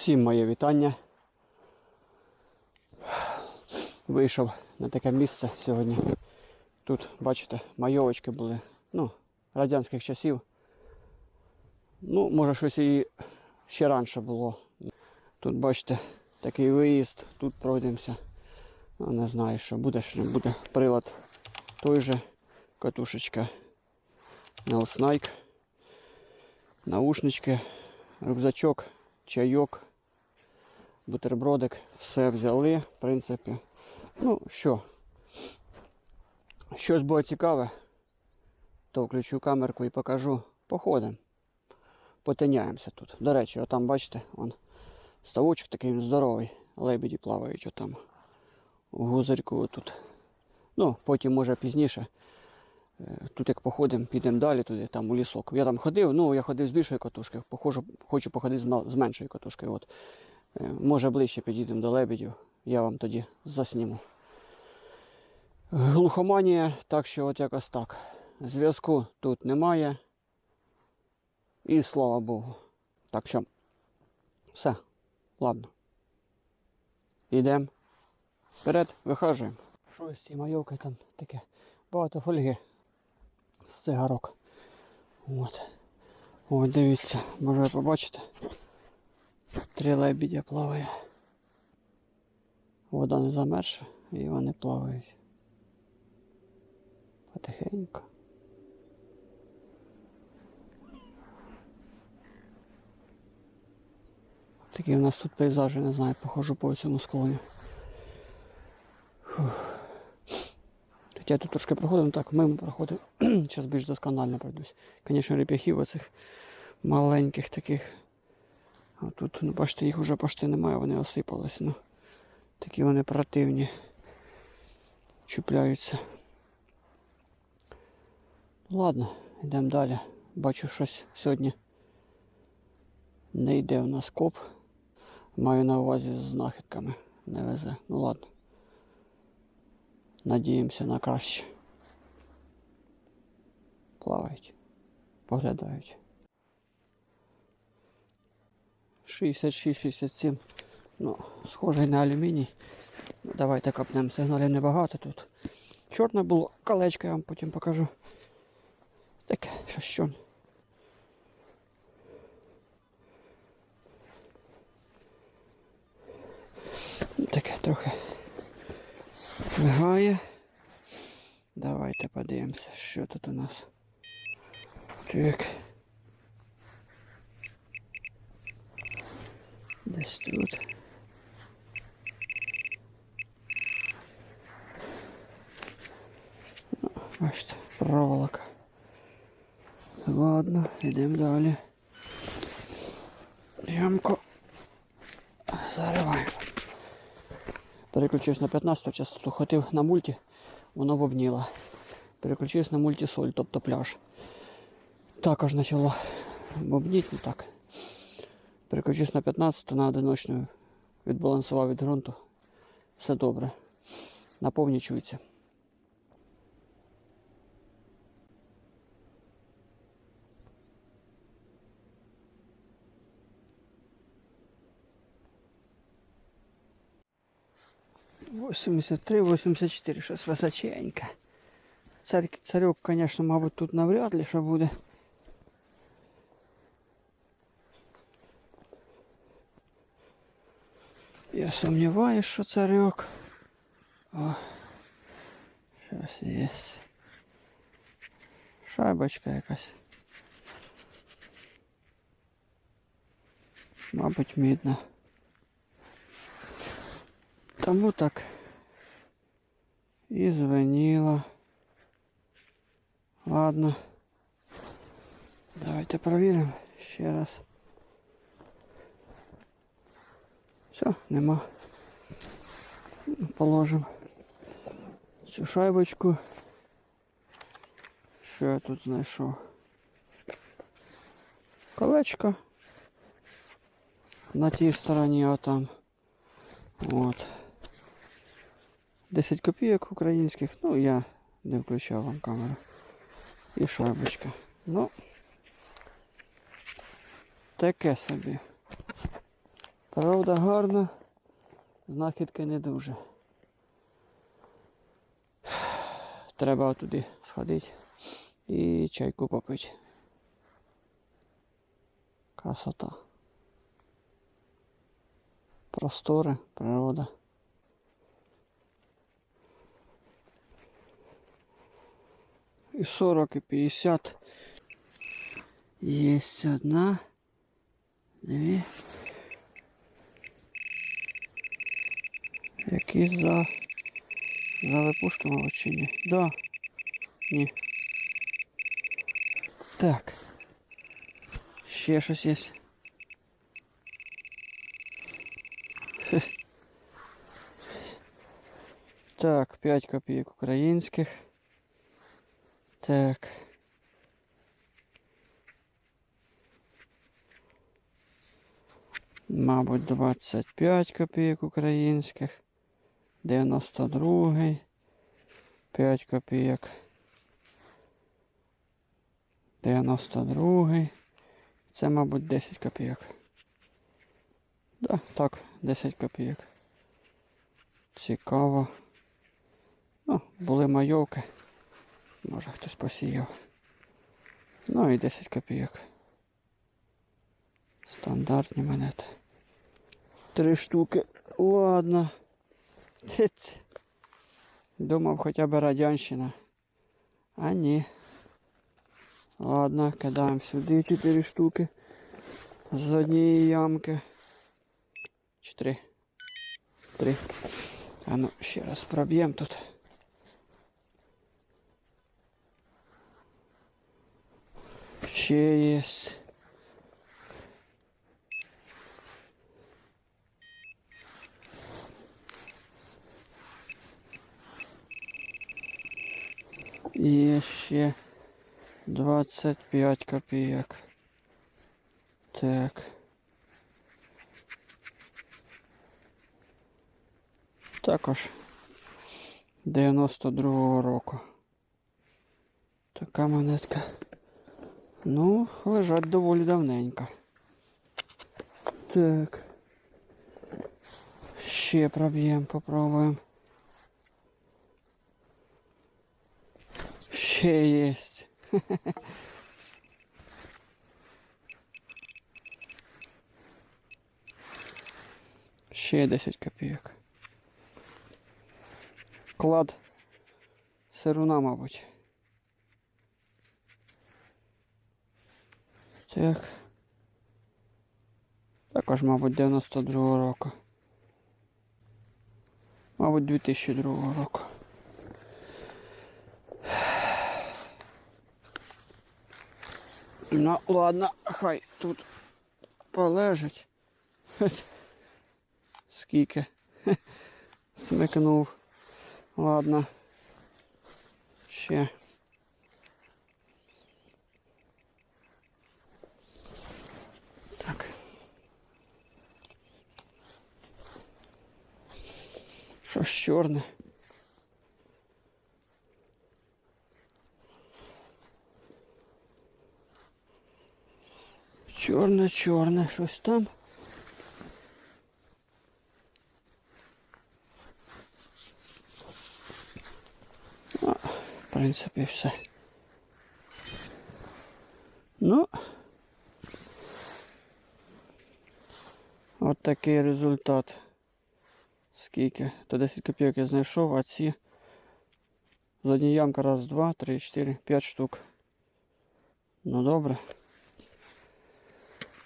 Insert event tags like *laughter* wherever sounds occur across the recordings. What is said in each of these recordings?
Всім моє вітання. Вийшов на таке місце сьогодні. Тут, бачите, майовочки були, ну, радянських часів. Ну, може щось і ще раніше було. Тут, бачите, такий виїзд, тут пройдемося. Ну, не знаю, що буде, що не буде. Прилад той же, катушечка Snake, наушнички, рюкзачок, чайок, бутербродик, все взяли, в принципі. Ну що, щось буде цікаве, то включу камерку і покажу. Походимо. Потиняємося тут. До речі, отам, бачите, он ставочок такий здоровий. Лебеді плавають отам. У гузарьку отут. Ну, потім може пізніше. Е, Тут як походимо, підемо далі туди, там у лісок. Я там ходив, ну я ходив з більшої катушки, похожу, хочу походити з меншої катушки. От. Е, Може ближче підійдемо до лебедів, я вам тоді засніму. Глухоманія, так що от якось так. Зв'язку тут немає. І слава Богу. Так що, все, ладно. Йдемо. Вперед, вихажуємо. Що з цією майовкою там таке? Багато фольги з цигарок. От. Ось дивіться, може побачите. Три лебідя плаває. Вода не замерша і вони плавають. Потихеньку. Такі у нас тут пейзажі, не знаю, похожу по цьому склоні. Тут я тут трошки проходив, так, мимо проходив. Зараз *clears throat* більш досконально пройдусь. Звісно, реп'яхів оцих маленьких таких. А тут, ну, бачите, їх вже почти немає, вони осипалися. Ну, такі вони противні. Чіпляються. Ну, Ладно, йдемо далі. Бачу щось сьогодні. Не йде у нас коп. Маю на увазі з знахідками. Не везе. Ну ладно. Надіємося на краще. Плавають. Поглядають. 66-67. Ну, схожий на алюміній. Ну, давайте копнемо сигналів небагато тут. Чорне було колечко, я вам потім покажу. Таке, що що. Таке трохи мигає. Давайте подивимося, що тут у нас. Так. Десь тут. Ну, бачите, проволока. Ладно, йдемо далі. Ямку зариваємо. Переключився на 15 частоту, хотів на мульті, воно бобніло. Переключився на мультисоль, тобто пляж. Також почало бобніти, ну так. Переключився на 15 на одиночну, відбалансував від ґрунту. Все добре. Наповні чується. Восемьдесят три, восемьдесят чотири, щось височеньке. Цар, царьок, звісно, мабуть, тут навряд ли що буде. Я сумніваюсь, що царьок. О, щось є. Шайбочка якась. Мабуть, мідна. Тому так. І звеніло. Ладно. Давайте провіримо ще раз. Все, нема. Положимо цю шайбочку. Що я тут знайшов? Колечко. На тій стороні отам. От. 10 копійок українських. Ну я не включав вам камеру. І шайбочка. Ну. Таке собі. Правда гарна, знахідки не дуже. Треба туди сходити і чайку попити. Красота. Простори, природа. І 40, і 50. Есть одна, дві. Якісь за... залипушки, мабуть, чи ні? Да. Ні. Так. Ще щось є. *laughs* Так, 5 копійок українських. Так. Мабуть, 25 копійок українських. 92. 5 копійок. 92. Це, мабуть, 10 копійок. Да, так, 10 копійок. Цікаво. Ну, були майовки. Може хтось посіяв. Ну і 10 копійок. Стандартні монети. Три штуки. Ладно. Тиць. Думав хоча б радянщина. А ні. Ладно, кидаємо сюди 4 штуки. З однієї ямки. Чотири. Три. А ну, ще раз проб'ємо тут. Ще є. Є ще 25 копійок. Так. Також 92-го року. Така монетка. Ну, лежать доволі давненько. Так. Ще проб'ємо, попробуємо. Ще єсть. *laughs* Ще 10 копійок. Клад сируна, мабуть. Так. Також, мабуть, 92 року. Мабуть, 2002 року. Ну, ладно, хай тут полежить. *laughs* Скільки? *laughs* Смикнув. Ладно. Ще. Так. Щось чорне. Чорне, чорне, щось там. А, в принципі, все. Ну. От такий результат. Скільки? То 10 копійок я знайшов, а ці з однієї ямки раз, два, три, чотири, п'ять штук. Ну добре.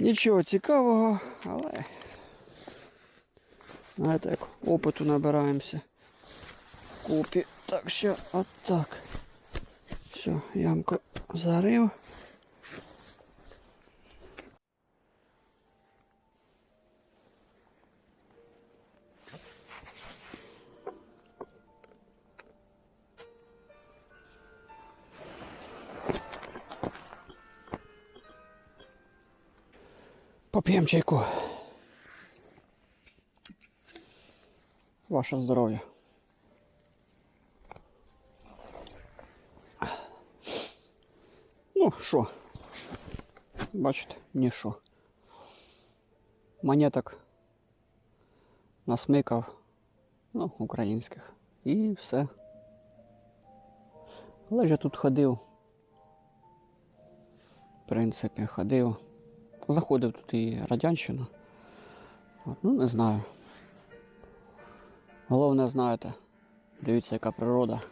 Нічого цікавого, але знаєте, як опиту набираємося в купі. Так що отак. Все, ямку зарив. Поп'ємо чайку. Ваше здоров'я. Ну, що? Бачите, ні що. Монеток насмикав, ну, українських. І все. Але ж я тут ходив. В принципі, ходив. Заходив тут і радянщина. От, ну, не знаю. Головне, знаєте, дивіться, яка природа.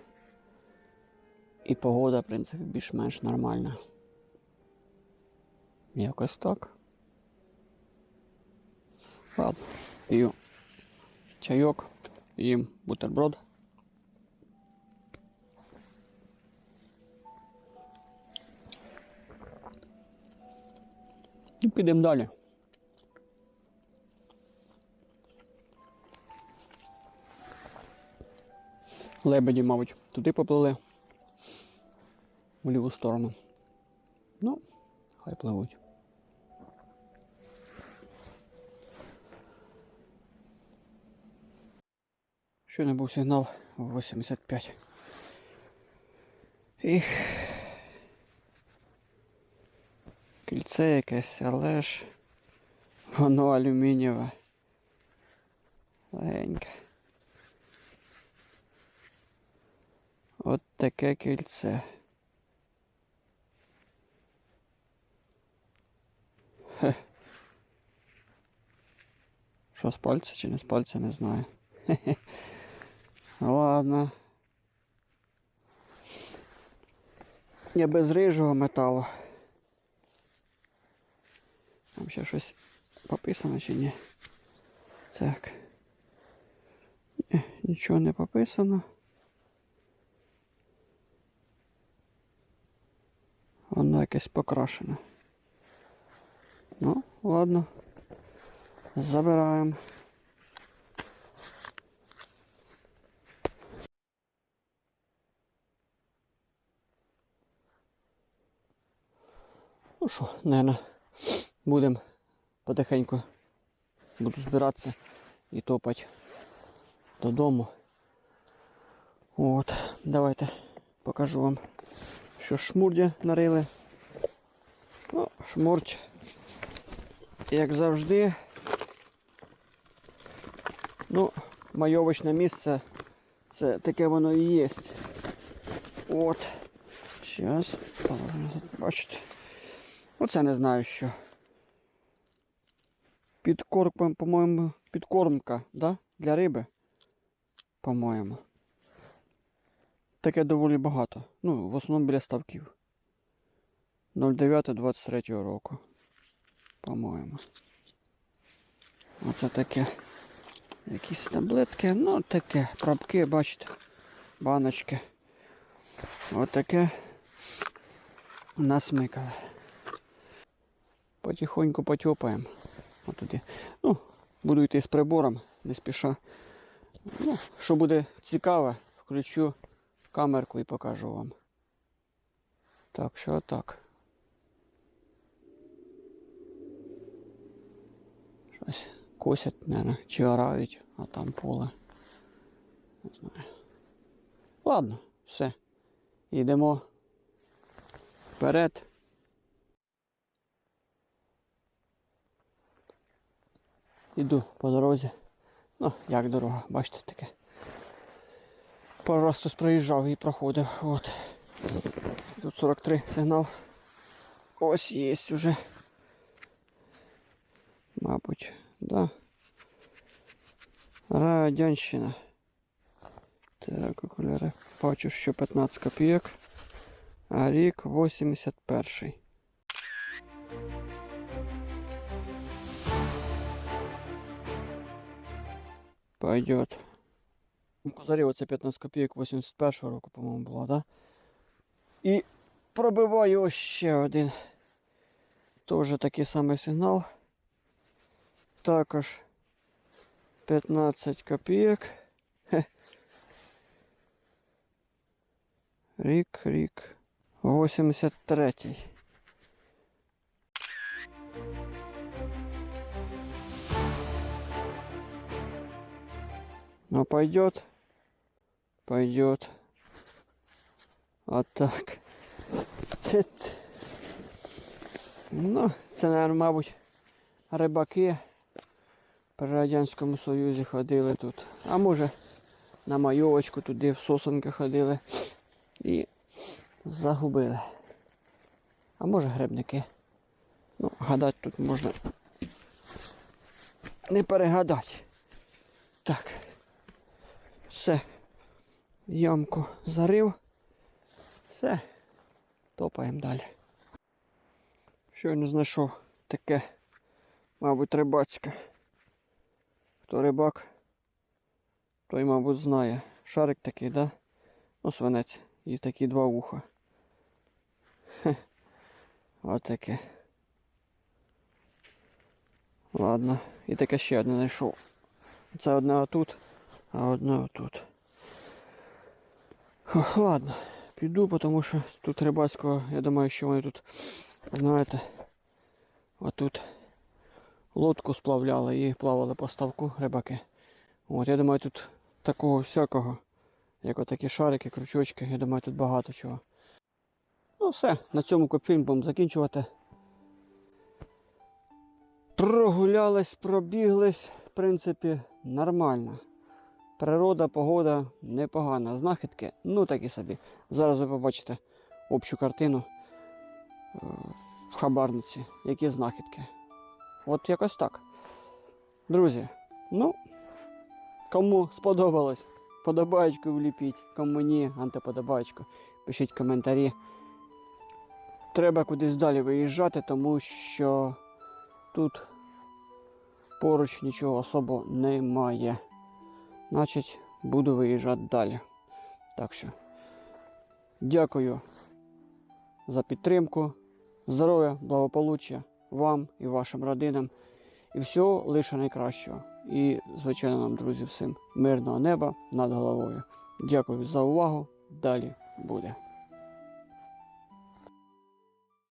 І погода, в принципі, більш-менш нормальна. Якось так. Ладно, п'ю чайок, їм бутерброд. І підемо далі. Лебеді, мабуть, туди поплили в ліву сторону. Ну, хай пливуть. Щойно був сигнал 85. Їх. Кільце якесь, але ж воно алюмінієве. Легеньке. От таке кільце. Хе. Що з пальця чи не з пальця, не знаю. Хе-хе. Ладно. Я без рижого металу. Там ще щось пописано чи ні? Так. Ні, нічого не пописано. Воно якесь покрашене. Ну, ладно. Забираємо. Ну що, наверное, будемо потихеньку буду збиратися і топати додому. От, давайте покажу вам, що шмурдя нарили. Ну, шмурдь, як завжди. Ну, майовочне місце, це таке воно і є. От. Зараз, бачите. Оце не знаю що. Підкорм, по-моєму, підкормка, да? Для риби. По-моєму. Таке доволі багато. Ну, в основному біля ставків. 09-23 року. По-моєму. Оце таке. Якісь таблетки. Ну, таке. Пробки, бачите. Баночки. Отаке. Насмикали потихоньку потьопаємо. Отуди. Ну, буду йти з прибором, не спіша. Ну, що буде цікаво, включу камерку і покажу вам. Так, що так. Щось косять, мабуть, чи орають, а там поле. Не знаю. Ладно, все. Йдемо вперед. Іду по дорозі. Ну, як дорога, бачите таке. Пару раз тут проїжджав і проходив. От. Тут 43 сигнал. Ось є уже. Мабуть, да. Радянщина. Так, окуляри. Бачу, що 15 копійок. А рік 81. Пойдет. Козарів оце 15 копійок 81-го року, по-моєму, була, да? І пробиваю ось ще один. Тоже такий самий сигнал. Також 15 копійок. Рік, рік. 83-й. Ну пойдет. Пойдет. Вот так. Ну, це, наверное, мабуть, рибаки. При Радянському Союзі ходили тут. А може на майовочку туди в сосенки ходили і загубили. А може грибники. Ну, гадати тут можна не перегадати. Так. Все. Ямку зарив. Все. Топаємо далі. Щойно знайшов таке, мабуть, рибацьке. Хто рибак, той, мабуть, знає. Шарик такий, да? Ну, свинець. І такі два вуха. Хе. Отаке. Ладно. І таке ще одне знайшов. Це одне отут, а одне отут. Ладно, піду, тому що тут рибацького, я думаю, що вони тут, знаєте, отут лодку сплавляли і плавали по ставку рибаки. От, я думаю, тут такого всякого, як отакі шарики, крючочки, я думаю, тут багато чого. Ну все, на цьому копфільм будемо закінчувати. Прогулялись, пробіглись, в принципі, нормально. Природа, погода непогана. Знахідки, ну такі собі. Зараз ви побачите общу картину е, в хабарниці, які знахідки. От якось так. Друзі, ну, кому сподобалось, подобаєчку вліпіть, кому ні, антиподобаєчку. Пишіть коментарі. Треба кудись далі виїжджати, тому що тут поруч нічого особо немає. Значить, буду виїжджати далі. Так що, дякую за підтримку, здоров'я, благополуччя вам і вашим родинам. І всього лише найкращого. І, звичайно, нам, друзі, всім мирного неба над головою. Дякую за увагу. Далі буде.